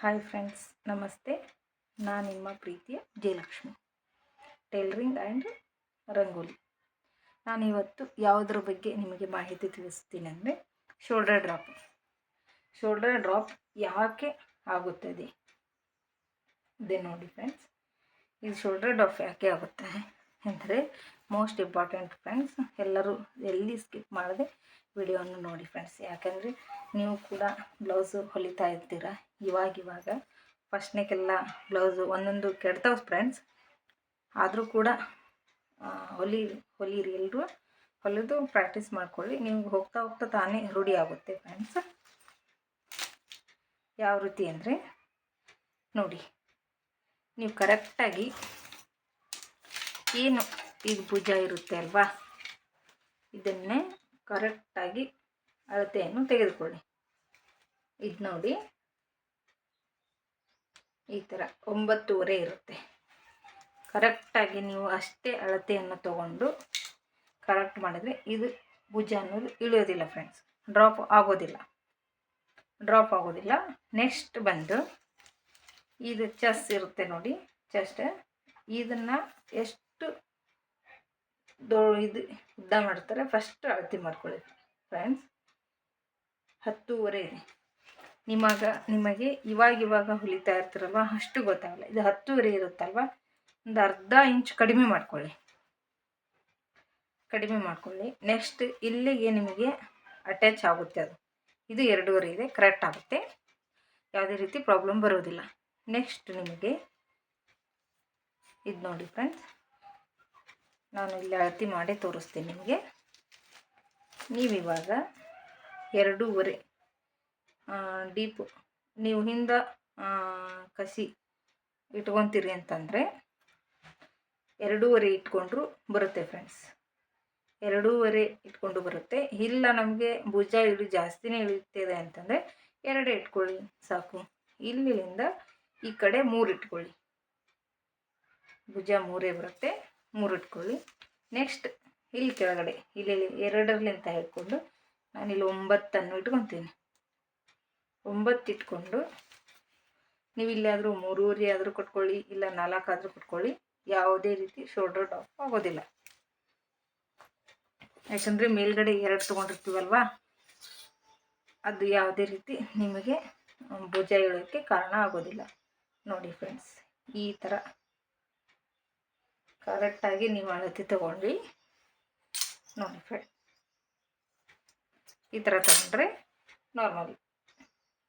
Hi friends ನಮಸ್ತೆ. ನಾನು ನಿಮ್ಮ ಪ್ರೀತಿಯ ಜಯಲಕ್ಷ್ಮಿ. Tailoring and rangoli. ನಾನು ಇವತ್ತು ಯಾವುದ್ರ ಬಗ್ಗೆ ನಿಮಗೆ ಮಾಹಿತಿ ತಿಳಿಸ್ತೀನಿ ಅಂದರೆ ಶೋಲ್ಡರ್ ಡ್ರಾಪ್ ಶೋಲ್ಡರ್ ಡ್ರಾಪ್ ಯಾಕೆ ಆಗುತ್ತದೆ? ಇದೆ ನೋಡಿ ಫ್ರೆಂಡ್ಸ್ ಇದು ಶೋಲ್ಡರ್ ಡ್ರಾಪ್ ಯಾಕೆ ಆಗುತ್ತೆ? ಅಂದರೆ ಮೋಸ್ಟ್ ಇಂಪಾರ್ಟೆಂಟ್ ಫ್ರೆಂಡ್ಸ್. ಎಲ್ಲರೂ ಎಲ್ಲಿ ಸ್ಕಿಪ್ ಮಾಡದೆ ವಿಡಿಯೋವನ್ನು ನೋಡಿ ಫ್ರೆಂಡ್ಸ್. ಯಾಕಂದರೆ ನೀವು ಕೂಡ ಬ್ಲೌಸು ಹೊಲಿತಾ ಇರ್ತೀರ? ಇವಾಗ ಇವಾಗ ಫಸ್ಟ್ನೇಗೆಲ್ಲ ಬ್ಲೌಸು ಒಂದೊಂದು ಕೆಡ್ತಾವೆ ಫ್ರೆಂಡ್ಸ್. ಆದರೂ ಕೂಡ ಹೊಲಿ, ಹೊಲಿರಿ ಎಲ್ಲರೂ ಹೊಲಿದು ಪ್ರಾಕ್ಟೀಸ್ ಮಾಡ್ಕೊಳ್ಳಿ. ನಿಮ್ಗೆ ಹೋಗ್ತಾ ಹೋಗ್ತಾ ತಾನೇ ರೂಢಿ ಆಗುತ್ತೆ ಫ್ರೆಂಡ್ಸ್. ಯಾವ ರೀತಿ ಅಂದರೆ, ನೋಡಿ, ನೀವು ಕರೆಕ್ಟಾಗಿ ಏನು ಇದು ಭುಜ ಇರುತ್ತೆ ಅಲ್ವಾ? ಇದನ್ನೇ ಕರೆಕ್ಟಾಗಿ ಅಳತೆಯನ್ನು ತೆಗೆದುಕೊಳ್ಳಿ. ಇದು ನೋಡಿ. ಈ ಥರ ಒಂಬತ್ತುವರೆ ಇರುತ್ತೆ. ಕರೆಕ್ಟಾಗಿ ನೀವು ಅಷ್ಟೇ ಅಳತೆಯನ್ನು ತಗೊಂಡು ಕರೆಕ್ಟ್ ಮಾಡಿದರೆ ಇದು ಭುಜ ಅನ್ನೋದು ಇಳಿಯೋದಿಲ್ಲ ಫ್ರೆಂಡ್ಸ್ ಡ್ರಾಪ್ ಆಗೋದಿಲ್ಲ. ಡ್ರಾಪ್ ಆಗೋದಿಲ್ಲ. ನೆಕ್ಸ್ಟ್ ಬಂದು ಇದು ಚೆಸ್ ಇರುತ್ತೆ ನೋಡಿ. ಚೆಸ್ಟ್ ಇದನ್ನು ಎಷ್ಟು ದೊ ಇದು ಉದ್ದ ಮಾಡ್ತಾರೆ. ಫಸ್ಟ್ ಅಳತೆ ಮಾಡ್ಕೊಳ್ಳಿ ಫ್ರೆಂಡ್ಸ್ ಹತ್ತೂವರೆ ಇದೆ. ನಿಮಗ, ನಿಮಗೆ ಇವಾಗ ಇವಾಗ ಹೊಲಿತಾ ಇರ್ತೀರಲ್ವ? ಅಷ್ಟು ಗೊತ್ತಾಗಲ್ಲ. ಇದು ಹತ್ತೂವರೆ ಇರುತ್ತಲ್ವ? ಒಂದು ಅರ್ಧ ಇಂಚ್ ಕಡಿಮೆ ಮಾಡ್ಕೊಳ್ಳಿ. ಕಡಿಮೆ ಮಾಡ್ಕೊಳ್ಳಿ. ನೆಕ್ಸ್ಟ್ ಇಲ್ಲಿಗೆ ನಿಮಗೆ ಅಟ್ಯಾಚ್ ಆಗುತ್ತೆ ಅದು. ಇದು ಎರಡೂವರೆ ಇದೆ. ಕರೆಕ್ಟ್ ಆಗುತ್ತೆ. ಯಾವುದೇ ರೀತಿ ಪ್ರಾಬ್ಲಮ್ ಬರೋದಿಲ್ಲ ನೆಕ್ಸ್ಟ್ ನಿಮಗೆ, ಇದು ನೋಡಿ ಫ್ರೆಂಡ್ಸ್ ನಾನು ಇಲ್ಲಿ ಅಳತಿ ಮಾಡಿ ತೋರಿಸ್ತೀನಿ ನಿಮಗೆ. ನೀವಿವಾಗ ಎರಡೂವರೆ ಡೀಪ್ ನೀವು ಹಿಂದೆ ಕಸಿ ಇಟ್ಕೊತೀರಿ ಅಂತಂದರೆ ಎರಡೂವರೆ ಇಟ್ಕೊಂಡ್ರು ಬರುತ್ತೆ ಫ್ರೆಂಡ್ಸ್ ಎರಡೂವರೆ ಇಟ್ಕೊಂಡು ಬರುತ್ತೆ. ಇಲ್ಲ ನಮಗೆ ಭುಜ ಇಳಿ ಜಾಸ್ತಿನೇ ಇಳಿತಿದೆ ಅಂತಂದರೆ ಎರಡೇ ಇಟ್ಕೊಳ್ಳಿ, ಸಾಕು. ಇಲ್ಲಿಂದ ಈ ಕಡೆ ಮೂರು ಇಟ್ಕೊಳ್ಳಿ. ಭುಜ ಮೂರೇ ಬರುತ್ತೆ. ಮೂರು ಇಟ್ಕೊಳ್ಳಿ. ನೆಕ್ಸ್ಟ್ ಇಲ್ಲಿ ಕೆಳಗಡೆ, ಇಲ್ಲಿ ಎರಡರಲ್ಲಿಂತ ಹೇಳ್ಕೊಂಡು ನಾನಿಲ್ಲಿ ಒಂಬತ್ತನ್ನು ಇಟ್ಕೊತೀನಿ. ಒಂಬತ್ತು ಇಟ್ಕೊಂಡು ನೀವು ಇಲ್ಲಾದರೂ ಮೂರೂರಿ ಆದರೂ ಕೊಟ್ಕೊಳ್ಳಿ, ಇಲ್ಲ ನಾಲ್ಕಾದರೂ ಕೊಟ್ಕೊಳ್ಳಿ, ಯಾವುದೇ ರೀತಿ ಶೋಲ್ಡರ್ ಟಾಪ್ ಆಗೋದಿಲ್ಲ. ಯಾಕಂದರೆ ಮೇಲ್ಗಡೆ ಎರಡು ತೊಗೊಂಡಿರ್ತೀವಲ್ವಾ? ಅದು ಯಾವುದೇ ರೀತಿ ನಿಮಗೆ ಭುಜ ಹೇಳೋಕ್ಕೆ ಕಾರಣ ಆಗೋದಿಲ್ಲ. ನೋಡಿ ಫ್ರೆಂಡ್ಸ್ ಈ ಥರ ಕರೆಕ್ಟಾಗಿ ನೀವು ಅಳತೆ ತೊಗೊಂಡು ನೋಡಿ ಫ್ರೆಂಡ್ ಈ ಥರ ತಗೊಂಡ್ರೆ ನಾರ್ಮಲ್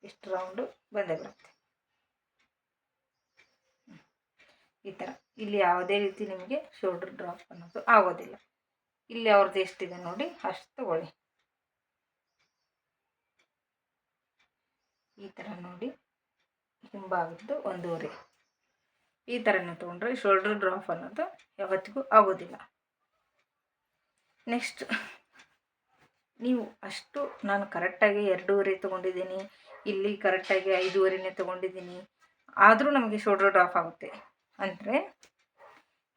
ಇಷ್ಟು ರೌಂಡು ಬಂದೇ ಬರುತ್ತೆ. ಈ ಥರ ಇಲ್ಲಿ ಯಾವುದೇ ರೀತಿ ನಿಮಗೆ ಶೋಲ್ಡ್ರ್ ಡ್ರಾಪ್ ಅನ್ನೋದು ಆಗೋದಿಲ್ಲ. ಇಲ್ಲಿ ಅವ್ರದ್ದು ಎಷ್ಟಿದೆ ನೋಡಿ, ಅಷ್ಟು ತಗೊಳ್ಳಿ. ಈ ಥರ ನೋಡಿ ಹಿಂಭಾಗದ್ದು ಒಂದೂವರೆ. ಈ ಥರನೇ ತೊಗೊಂಡ್ರೆ ಶೋಲ್ಡರ್ ಡ್ರಾಪ್ ಅನ್ನೋದು ಯಾವತ್ತಿಗೂ ಆಗೋದಿಲ್ಲ. ನೆಕ್ಸ್ಟ್ ನೀವು ಅಷ್ಟು ನಾನು ಕರೆಕ್ಟಾಗಿ ಎರಡೂವರೆ ತೊಗೊಂಡಿದ್ದೀನಿ, ಇಲ್ಲಿ ಕರೆಕ್ಟಾಗಿ ಐದೂವರೆನೇ ತೊಗೊಂಡಿದ್ದೀನಿ, ಆದರೂ ನಮಗೆ ಶೋಲ್ಡರ್ ಡ್ರಾಪ್ ಆಗುತ್ತೆ. ಅಂದರೆ,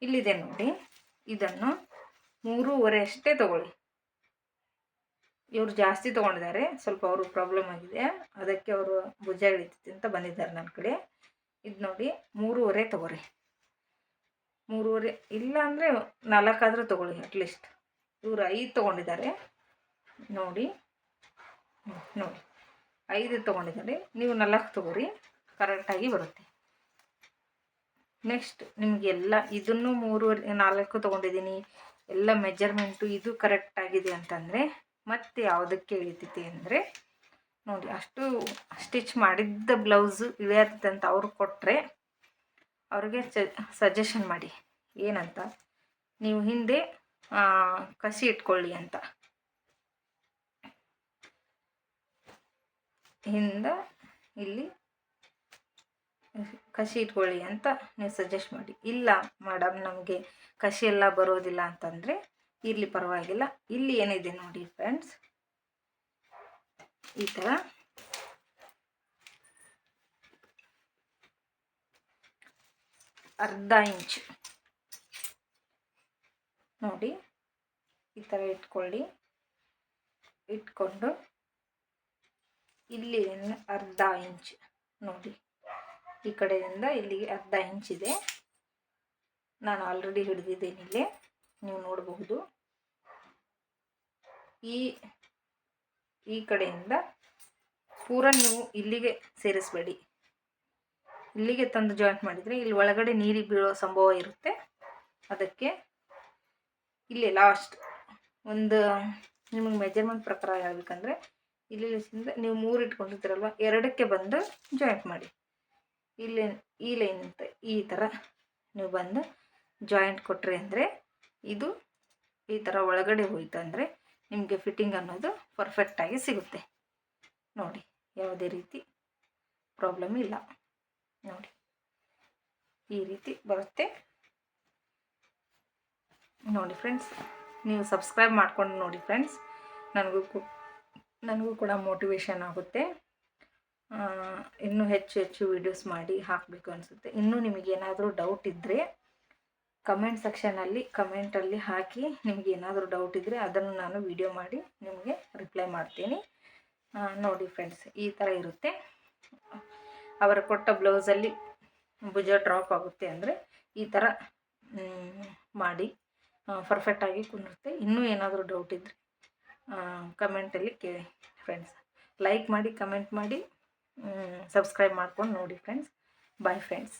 ಇಲ್ಲಿದೆ ನೋಡಿ, ಇದನ್ನು ಮೂರುವರೆ ಅಷ್ಟೇ ತೊಗೊಳ್ಳಿ. ಇವರು ಜಾಸ್ತಿ ತೊಗೊಂಡಿದ್ದಾರೆ, ಸ್ವಲ್ಪ ಅವರು ಪ್ರಾಬ್ಲಮ್ ಆಗಿದೆ, ಅದಕ್ಕೆ ಅವರು ಭುಜ ಇಳಿತಿ ಅಂತ ಬಂದಿದ್ದಾರೆ ನನ್ನ ಕಡೆ. ಇದು ನೋಡಿ, ಮೂರುವರೆ ತೊಗೊರಿ. ಮೂರುವರೆ ಇಲ್ಲ ಅಂದರೆ ನಾಲ್ಕಾದರೂ ತೊಗೊಳ್ಳಿ ಅಟ್ಲೀಸ್ಟ್ ಇವರು ಐದು ತೊಗೊಂಡಿದ್ದಾರೆ. ನೋಡಿ ನೋಡಿ, ಐದು ತೊಗೊಂಡಿದ್ದಾರೆ. ನೀವು ನಾಲ್ಕು ತೊಗೊರಿ ಕರೆಕ್ಟಾಗಿ ಬರುತ್ತೆ. ನೆಕ್ಸ್ಟ್ ನಿಮಗೆಲ್ಲ ಇದನ್ನು ಮೂರುವರೆ, ನಾಲ್ಕು ತೊಗೊಂಡಿದ್ದೀನಿ. ಎಲ್ಲ ಮೆಜರ್ಮೆಂಟು ಇದು ಕರೆಕ್ಟಾಗಿದೆ ಅಂತಂದರೆ, ಮತ್ತೆ ಯಾವುದಕ್ಕೆ ಇಳಿತೈತಿ ಅಂದರೆ ನೋಡಿ, ಅಷ್ಟು ಸ್ಟಿಚ್ ಮಾಡಿದ್ದ ಬ್ಲೌಸು ಅಂತ ಅವ್ರು ಕೊಟ್ಟರೆ ಅವ್ರಿಗೆ ಸಜೆಷನ್ ಮಾಡಿ. ಏನಂತ? ನೀವು ಹಿಂದೆ ಕಸಿ ಇಟ್ಕೊಳ್ಳಿ ಅಂತ. ಹಿಂದ ಇಲ್ಲಿ ಕಸಿ ಇಟ್ಕೊಳ್ಳಿ ಅಂತ ನೀವು ಸಜೆಸ್ಟ್ ಮಾಡಿ. ಇಲ್ಲ ಮೇಡಮ್ ನಮಗೆ ಕಸಿ ಎಲ್ಲ ಬರೋದಿಲ್ಲ ಅಂತಂದರೆ, ಇರಲಿ ಪರವಾಗಿಲ್ಲ. ಇಲ್ಲಿ ಏನಿದೆ ನೋಡಿ ಫ್ರೆಂಡ್ಸ್ ಈ ಥರ ಅರ್ಧ ಇಂಚ್ ನೋಡಿ。ಈ ಥರ ಇಟ್ಕೊಳ್ಳಿ。ಇಟ್ಕೊಂಡು。ಇಲ್ಲಿ ಅರ್ಧ ಇಂಚ್ ನೋಡಿ。ಈ ಕಡೆಯಿಂದ ಇಲ್ಲಿಗೆ ಅರ್ಧ ಇಂಚಿದೆ ನಾನು ಆಲ್ರೆಡಿ ಹಿಡಿದಿದ್ದೇನೆ ಇಲ್ಲಿ. ನೀವು ನೋಡಬಹುದು. ಈ ಈ ಕಡೆಯಿಂದ ಪೂರ ನೀವು ಇಲ್ಲಿಗೆ ಸೇರಿಸಬೇಡಿ. ಇಲ್ಲಿಗೆ ತಂದು ಜಾಯಿಂಟ್ ಮಾಡಿದರೆ ಇಲ್ಲಿ ಒಳಗಡೆ ನೀರಿಗೆ ಬೀಳೋ ಸಂಭವ ಇರುತ್ತೆ. ಅದಕ್ಕೆ ಇಲ್ಲಿ ಲಾಸ್ಟ್ ಒಂದು ನಿಮಗೆ ಮೆಜರ್ಮೆಂಟ್ ಪ್ರಕಾರ ಹೇಳ್ಬೇಕಂದ್ರೆ ಇಲ್ಲಿ ನೀವು ಮೂರು ಇಟ್ಕೊಂಡಿರ್ತೀರಲ್ವ ಎರಡಕ್ಕೆ ಬಂದು ಜಾಯಿಂಟ್ ಮಾಡಿ. ಇಲ್ಲಿ ಈ ಲೈನ್ ಅಂತ ಈ ಥರ ನೀವು ಬಂದು ಜಾಯಿಂಟ್ ಕೊಟ್ರಿ ಅಂದರೆ ಇದು ಈ ಥರ ಒಳಗಡೆ ಹೋಯ್ತು ನಿಮಗೆ ಫಿಟ್ಟಿಂಗ್ ಅನ್ನೋದು ಪರ್ಫೆಕ್ಟಾಗಿ ಸಿಗುತ್ತೆ. ನೋಡಿ, ಯಾವುದೇ ರೀತಿ ಪ್ರಾಬ್ಲಮ್ ಇಲ್ಲ. ನೋಡಿ, ಈ ರೀತಿ ಬರುತ್ತೆ. ನೋಡಿ ಫ್ರೆಂಡ್ಸ್ ನೀವು ಸಬ್ಸ್ಕ್ರೈಬ್ ಮಾಡ್ಕೊಂಡು ನೋಡಿ ಫ್ರೆಂಡ್ಸ್ ನನಗೂ ನನಗೂ ಕೂಡ ಮೋಟಿವೇಶನ್ ಆಗುತ್ತೆ. ಇನ್ನೂ ಹೆಚ್ಚು ಹೆಚ್ಚು ವೀಡಿಯೋಸ್ ಮಾಡಿ ಹಾಕಬೇಕು ಅನಿಸುತ್ತೆ. ಇನ್ನೂ ನಿಮಗೇನಾದರೂ ಡೌಟ್ ಇದ್ದರೆ ಕಮೆಂಟ್ ಸೆಕ್ಷನಲ್ಲಿ ಕಮೆಂಟಲ್ಲಿ ಹಾಕಿ ನಿಮಗೆ ಏನಾದರೂ ಡೌಟ್ ಇದ್ದರೆ ಅದನ್ನು ನಾನು ವಿಡಿಯೋ ಮಾಡಿ ನಿಮಗೆ ರಿಪ್ಲೈ ಮಾಡ್ತೀನಿ. ನೋಡಿ ಫ್ರೆಂಡ್ಸ್ ಈ ಥರ ಇರುತ್ತೆ. ಅವರು ಕೊಟ್ಟ ಬ್ಲೌಸಲ್ಲಿ ಭುಜ ಡ್ರಾಪ್ ಆಗುತ್ತೆ ಅಂದರೆ ಈ ಥರ ಮಾಡಿ ಪರ್ಫೆಕ್ಟಾಗಿ ಕುಂದಿರುತ್ತೆ. ಇನ್ನೂ ಏನಾದರೂ ಡೌಟ್ ಇದ್ದರೆ ಕಮೆಂಟಲ್ಲಿ ಕೇಳಿ ಫ್ರೆಂಡ್ಸ್ ಲೈಕ್ ಮಾಡಿ ಕಮೆಂಟ್ ಮಾಡಿ ಸಬ್ಸ್ಕ್ರೈಬ್ ಮಾಡ್ಕೊಂಡು ನೋಡಿ ಫ್ರೆಂಡ್ಸ್ ಬಾಯ್ ಫ್ರೆಂಡ್ಸ್